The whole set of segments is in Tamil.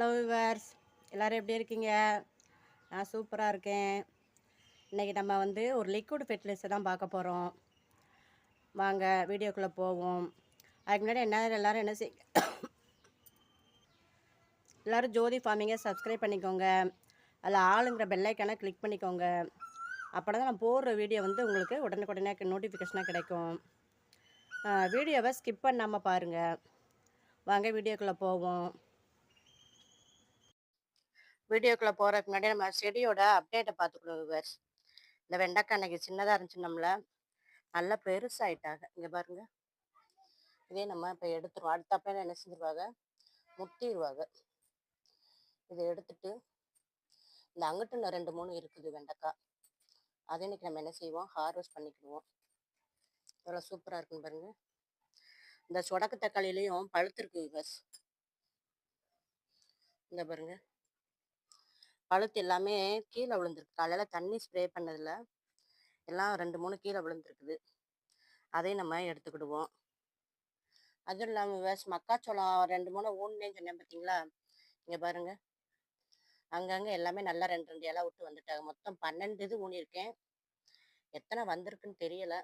ஹலோ விவர்ஸ் எல்லோரும் எப்படி இருக்கீங்க? நான் சூப்பராக இருக்கேன். இன்றைக்கி நம்ம வந்து ஒரு லிக்விட் ஃபெர்டிலைசர் தான் பார்க்க போகிறோம் வாங்க வீடியோக்குள்ளே போவோம். அதுக்கு முன்னாடி என்ன எல்லோரும் என்ன செய் எல்லோரும் ஜோதி ஃபார்மிங்கை சப்ஸ்கிரைப் பண்ணிக்கோங்க. அதில் ஆளுங்கிற பெல்லைக்கான கிளிக் பண்ணிக்கோங்க. அப்போ தான் நான் போடுற வீடியோ வந்து உங்களுக்கு உடனுக்குடனே நோட்டிஃபிகேஷனாக கிடைக்கும். வீடியோவை ஸ்கிப் பண்ணாமல் பாருங்கள் வாங்க வீடியோக்குள்ளே போவோம். வீடியோக்குள்ளே போகிறதுக்கு முன்னாடி நம்ம செடியோட அப்டேட்டை பார்த்துக்கணும் விவர்ஸ் இந்த வெண்டைக்காய் அன்னைக்கு சின்னதாக இருந்துச்சு நம்மள நல்லா பெருசாயிட்டாங்க. இங்கே பாருங்க. இதே நம்ம இப்போ எடுத்துருவோம். அடுத்தப்ப என்ன செஞ்சிருவாங்க? முட்டிடுவாங்க இதை எடுத்துட்டு இந்த அங்கிட்டு ரெண்டு மூணு இருக்குது வெண்டைக்காய். அதை இன்னைக்கு நம்ம என்ன செய்வோம்? ஹார்வெஸ்ட் பண்ணிக்கிடுவோம். எவ்வளோ சூப்பராக இருக்குன்னு பாருங்க. இந்த சொடக்கு தக்காளிலையும் பழுத்திருக்கு பஸ் இந்த பாருங்க. பழுத்து எல்லாமே கீழே விழுந்துருக்கு. காலையில் தண்ணி ஸ்ப்ரே பண்ணதில் எல்லாம் ரெண்டு மூணு கீழே விழுந்துருக்குது. அதையும் நம்ம எடுத்துக்கிடுவோம். அதுவும் இல்லாமல் வேஸ் மக்காச்சோளம் ரெண்டு மூணு ஊன்னேன்னு சொன்னேன் பார்த்தீங்களா இங்கே பாருங்கள் அங்கங்கே எல்லாமே நல்லா ரெண்டு ரெண்டு இலை விட்டு வந்துட்டாங்க. மொத்தம் பன்னெண்டு இது ஊனியிருக்கேன். எத்தனை வந்திருக்குன்னு தெரியலை.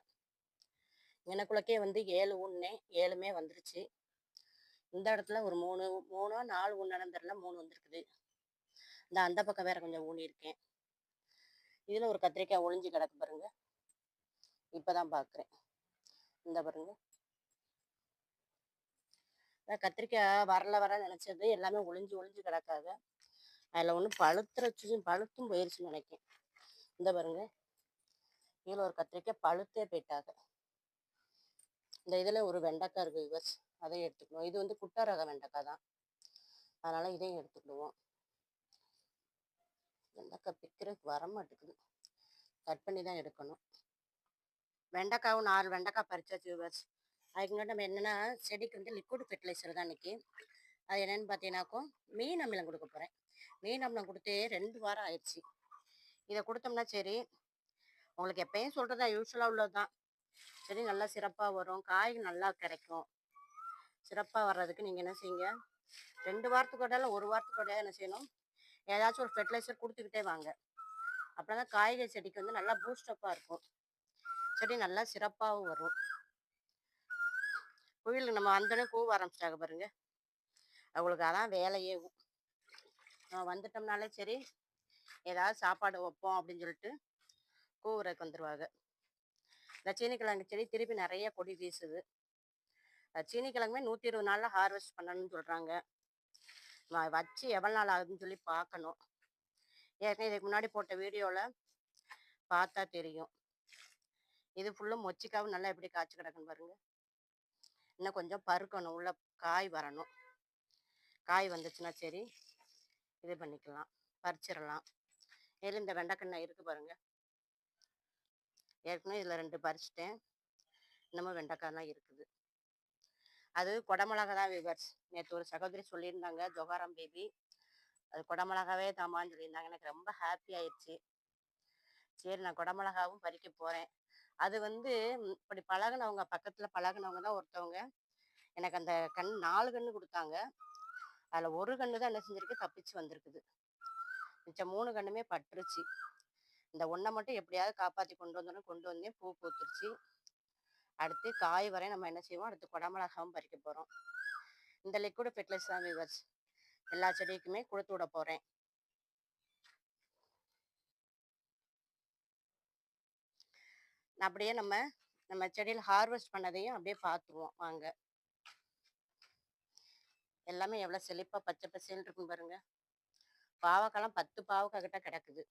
எனக்குள்ளக்கே வந்து ஏழு ஊன்னேன் ஏழுமே வந்துருச்சு. இந்த இடத்துல ஒரு மூணு மூணோ நாலு ஊன்னு நடந்துடல மூணு வந்திருக்குது. இந்த அந்த பக்கம் வேற கொஞ்சம் ஊனியிருக்கேன். இதில் ஒரு கத்திரிக்காய் ஒளிஞ்சு கிடக்கு பாருங்க. இப்போதான் பார்க்குறேன் இந்த பாருங்க. கத்திரிக்காய் வரல வர நினச்சது. எல்லாமே ஒளிஞ்சு ஒளிஞ்சு கிடக்காது. அதில் ஒன்று பழுத்துறச்சு பழுத்தும் போயிருச்சுன்னு நினைக்கேன். இந்த பாருங்க. இதில் ஒரு கத்திரிக்காய் பழுத்தே போயிட்டாங்க. இந்த இதில் ஒரு வெண்டைக்காய் இருக்குது யுவர்ஸ் அதையும் எடுத்துக்கணும். இது வந்து குட்டை ரக வெண்டைக்காய் தான். அதனால் இதையும் எடுத்துக்கிடுவோம். வெண்டைக்காய் பிக்கிறதுக்கு வர மாட்டேங்குது. கட் பண்ணி தான் எடுக்கணும். வெண்டைக்காவும் நாலு வெண்டைக்காய் பறிச்சாச்சு யுவர்ஸ் அதுக்கு முன்னாடி நம்ம என்னென்னா செடிக்கு வந்து லிக்விட் ஃபெர்டிலைசர் தான் இன்றைக்கி அது என்னென்னு பார்த்தீங்கன்னாக்கும் மீன் அமிலம் கொடுக்க போகிறேன் மீன் அமிலம் கொடுத்து ரெண்டு வாரம் ஆயிடுச்சு. இதை கொடுத்தோம்னா சரி உங்களுக்கு எப்பயும் சொல்கிறதா யூஸ்வலாக உள்ளது தான். செடி நல்லா சிறப்பாக வரும் காய் நல்லா கிடைக்கும். சிறப்பாக வர்றதுக்கு நீங்கள் என்ன செய்யுங்க ரெண்டு வாரத்துக்கு ஒரு வாரத்துக்கு என்ன செய்யணும் ஏதாச்சும் ஒரு ஃபெர்டிலைசர் கொடுத்துக்கிட்டே வாங்க. அப்படின்னா தான் காய்கறி செடிக்கு வந்து நல்லா பூஸ்டப்பாக இருக்கும். செடி நல்லா சிறப்பாகவும் வரும். குயில் நம்ம வந்தோடனே கூவ ஆரம்பிச்சிட்டாங்க பாருங்க. அவங்களுக்கு அதான் வேலையே. நம்ம வந்துட்டோம்னாலே சரி ஏதாவது சாப்பாடு வைப்போம் அப்படின்னு சொல்லிட்டு கூவுறதுக்கு வந்துடுவாங்க இந்த சீனிக்கிழங்கு செடி திருப்பி நிறைய கொடி வீசுது. சீனிக்கிழங்குமே நூற்றி இருபது நாளில் ஹார்வெஸ்ட் பண்ணணும்னு சொல்கிறாங்க வச்சு எவ்வளோ நாள் ஆகுதுன்னு சொல்லி பார்க்கணும். ஏற்கனவே இதுக்கு முன்னாடி போட்ட வீடியோவில் பார்த்தா தெரியும். இது ஃபுல்லும் மொச்சிக்காவும் நல்லா எப்படி காய்ச்சி கிடக்குன்னு பாருங்க. இன்னும் கொஞ்சம் பருக்கணும். உள்ள காய் வரணும். காய் வந்துச்சுன்னா சரி இது பண்ணிக்கலாம். பறிச்சிடலாம். மேலும் இந்த வெண்டைக்கண்ணை இருக்குது பாருங்க. ஏற்கனவே இதில் ரெண்டு பறிச்சிட்டேன். இன்னமும் வெண்டைக்காய்லாம் இருக்குது. அது குடமிளகா தான் விவர்ஸ் நேற்று ஒரு சகோதரி சொல்லியிருந்தாங்க ஜொகாரம் பேபி அது கொடமிளகாவே தாமான்னு சொல்லியிருந்தாங்க. எனக்கு ரொம்ப ஹாப்பி ஆயிடுச்சு சரி நான் கொடமிளகாவும் பறிக்க போகிறேன் அது வந்து இப்படி பழகினவங்க பக்கத்தில் பழகினவங்க தான் ஒருத்தவங்க. எனக்கு அந்த கண் நாலு கன்று கொடுத்தாங்க. அதில் ஒரு கன்று தான் என்ன செஞ்சிருக்கு? தப்பிச்சு வந்திருக்குது. மிச்சம் மூணு கண்ணுமே பட்டுருச்சு. இந்த ஒன்றை மட்டும் எப்படியாவது காப்பாற்றி கொண்டு வந்தோன்னு கொண்டு வந்தேன் பூ பூத்துருச்சு. அடுத்து காய் வரை நம்ம என்ன செய்வோம்? அடுத்து குடமிளகாவும் பறிக்க போகிறோம் இந்த லிக்விட் ஃபெர்டிலைசர் தான் விவர்ஸ் எல்லா செடிக்குமே கொடுத்து விட போகிறேன் அப்படியே நம்ம நம்ம செடியில் ஹார்வெஸ்ட் பண்ணதையும் அப்படியே பார்த்துருவோம். வாங்க. எல்லாமே எவ்வளோ செழிப்பாக பச்சை பசேல் இருக்கும் பாருங்க. பாவக்காலாம் பத்து பாவக்காய் கிட்ட கிடக்குது.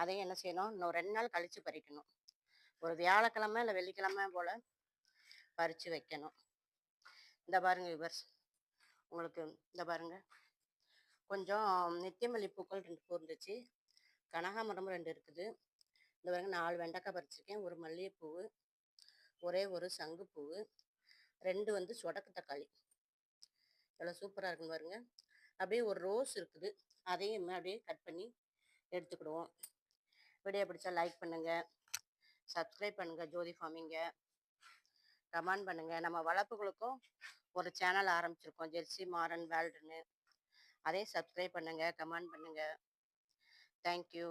அதையும் என்ன செய்யணும்? இன்னும் ரெண்டு நாள் கழித்து பறிக்கணும். ஒரு வியாழக்கிழமை இல்லை வெள்ளிக்கிழமை போல் பறித்து வைக்கணும். இந்த பாருங்க விவர்ஸ். உங்களுக்கு இந்த பாருங்க. கொஞ்சம் நித்தியமல்லி பூக்கள் ரெண்டு பூ இருந்துச்சு. கனகாமரமும் ரெண்டு இருக்குது. இந்த பாருங்க நாலு வெண்டைக்காய் பறிச்சிருக்கேன். ஒரு மல்லிகைப்பூ ஒரே ஒரு சங்குப்பூ ரெண்டு வந்து சொடக்கு தக்காளி. எவ்வளோ சூப்பராக இருக்குன்னு பாருங்க. அப்படியே ஒரு ரோஸ் இருக்குது. அதையும் அப்படியே கட் பண்ணி எடுத்துக்கிடுவோம். வீடியோ பிடிச்சா லைக் பண்ணுங்கள் சப்ஸ்கிரைப் பண்ணுங்கள் ஜோதி ஃபார்மிங்க. கமெண்ட் பண்ணுங்கள் நம்ம வளர்ப்புகளுக்கும் ஒரு சேனல் ஆரம்பிச்சிருக்கோம். ஜெர்சி மாறன் வேல்டுன்னு. அதையும் சப்ஸ்கிரைப் பண்ணுங்க கமெண்ட் பண்ணுங்க. தேங்க்யூ